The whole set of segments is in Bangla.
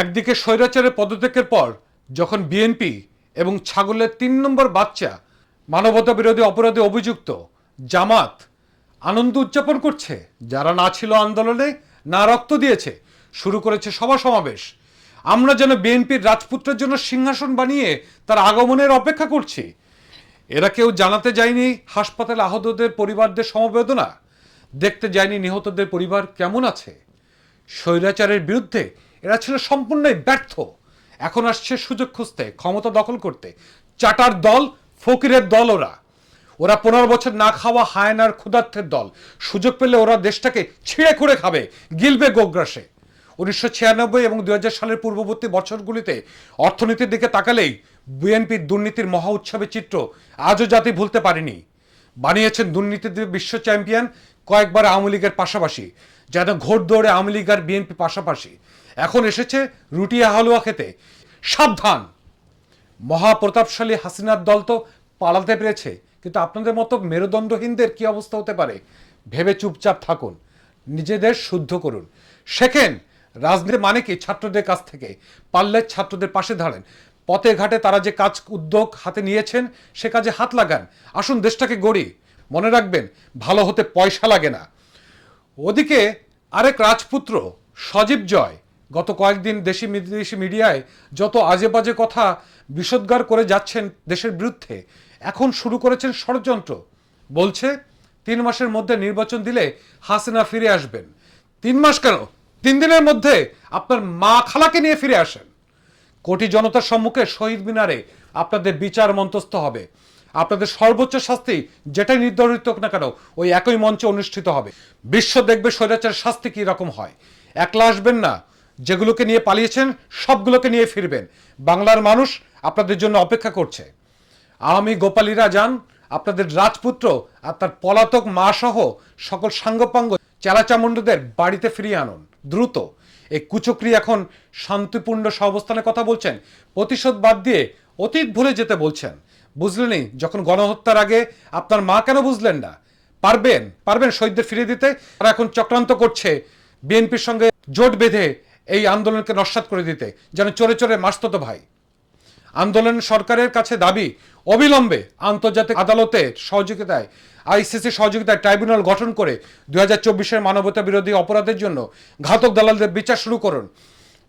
একদিকে স্বৈরাচারের পদত্যাগের পর যখন বিএনপি এবং ছাগলের তিন নম্বর বাচ্চা মানবতা বিরোধী অপরাধে অভিযুক্ত জামাত আনন্দ উদযাপন করছে, যারা না ছিল আন্দোলনে, না রক্ত দিয়েছে, শুরু করেছে সভা সমাবেশ। আমরা যেন বিএনপির রাজপুত্রের জন্য সিংহাসন বানিয়ে তার আগমনের অপেক্ষা করছি। এরা কেউ জানাতে যায়নি হাসপাতালে আহতদের পরিবারদের সমবেদনা। দেখতে যায়নি নিহতদের পরিবার কেমন আছে। স্বৈরাচারের বিরুদ্ধে এরা ছিল সম্পূর্ণই ব্যর্থ। এখন আসছে সুযোগ খুঁজতে, ক্ষমতা দখল করতে। চাটার দল, ফকিরের দল ওরা। ওরা পনেরো বছর না খাওয়া হায়নার ক্ষুধার্থের দল। সুযোগ পেলে ওরা দেশটাকে ছিঁড়ে খুঁড়ে খাবে, গিলবে গোগ্রাসে। উনিশশো ছিয়ানব্বই এবং দুই হাজার সালের পূর্ববর্তী বছরগুলিতে অর্থনীতির দিকে তাকালেই বিএনপির দুর্নীতির মহা উৎসবের চিত্র আজও জাতি ভুলতে পারেনি। বানিয়েছেন দুর্নীতিতে বিশ্ব চ্যাম্পিয়ন কয়েকবার আওয়ামী লীগের পাশাপাশি যেন ঘোর দৌড়ে আওয়ামী লীগ আর বিএনপি পাশাপাশি। এখন এসেছে রুটিয়া হালুয়া খেতে। সাবধান! মহাপ্রতাপশালী হাসিনার দল তো পালাতে পেরেছে, কিন্তু আপনাদের মতো মেরুদণ্ডহীনদের কি অবস্থা হতে পারে? ভেবে চুপচাপ থাকুন, নিজেদের শুদ্ধ করুন। শেখেন রাজনীতি মানে কি? ছাত্রদের কাছ থেকে পারলে ছাত্রদের পাশে দাঁড়ান। পথে ঘাটে তারা যে কাজ উদ্যোগ হাতে নিয়েছেন, সে কাজে হাত লাগান। আসুন, দেশটাকে গড়ি। মনে রাখবেন, ভালো হতে পয়সা লাগে না। ওদিকে আরেক রাজপুত্র, সজীব জয়, গত কয়েকদিন দেশি বিদেশি মিডিয়ায় যত আজে বাজে কথা বিষোদ্গার করে যাচ্ছেন দেশের বিরুদ্ধে, এখন শুরু করেছেন ষড়যন্ত্র। বলছে, তিন মাসের মধ্যে নির্বাচন দিলে হাসিনা ফিরে আসবেন। তিন মাস কেন? তিন দিনের মধ্যে আপনার মা খালাকে নিয়ে ফিরে আসেন। কোটি জনতার সম্মুখে শহীদ মিনারে আপনাদের বিচার মন্তস্থ হবে। আপনাদের সর্বোচ্চ শাস্তি যেটাই নির্ধারিত হোক না কেন, ওই একই মঞ্চে অনুষ্ঠিত হবে। বিশ্ব দেখবে স্বৈরাচার শাস্তি কী রকম হয়। একলা আসবেন না। যেগুলোকে নিয়ে পালিয়েছেন, সবগুলোকে নিয়ে ফিরবেন। বাংলার মানুষ আপনাদের জন্য অপেক্ষা করছে। আওয়ামী গোপালীরা যান, আপনাদের রাজপুত্র আর তার পলাতক মা সহ সকল সাঙ্গপাঙ্গ চেলাচামুন্ডদের বাড়িতে ফিরিয়ে আনুন। দ্রুত। এই কুচক্রি এখন শান্তিপূর্ণ সহবস্থানের কথা বলছেন। প্রতিশোধ বাদ দিয়ে অতীত ভুলে যেতে বলছেন। বুঝলেনই, যখন গণহত্যার আগে আপনার মা কেন বুঝলেন না? পারবেন পারবেন শহীদদের ফিরিয়ে দিতে। তারা এখন চক্রান্ত করছে বিএনপির সঙ্গে জোট বেঁধে এই আন্দোলনকে নস্বাত করে দিতে। যেন চোরে চোরে মাসত ভাই। আন্দোলন সরকারের কাছে দাবি। অবিলম্বে আন্তর্জাতিক আদালতে সহযোগিতায় আইসিসি সহযোগিতায় ট্রাইব্যুনাল গঠন করে দুই হাজার চব্বিশের মানবতা বিরোধী অপরাধের জন্য ঘাতক দালালদের বিচার শুরু করুন।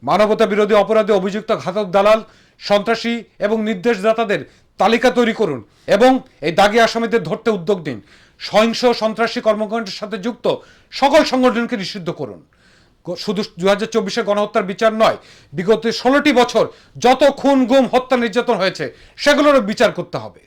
মানবতা বিরোধী অপরাধে অভিযুক্ত ঘাতক দালাল, সন্ত্রাসী এবং নির্দেশদাতাদের তালিকা তৈরি করুন এবং এই দাগি আসামিদের ধরতে উদ্যোগ দিন সহিংস সন্ত্রাসী কর্মকাণ্ডের সাথে যুক্ত সকল সংগঠনকে নিষিদ্ধ করুন। শুধু দু হাজার চব্বিশে গণহত্যার বিচার নয়, বিগত ষোলোটি বছর যত খুন, গুম, হত্যা, নির্যাতন হয়েছে, সেগুলোরও বিচার করতে হবে।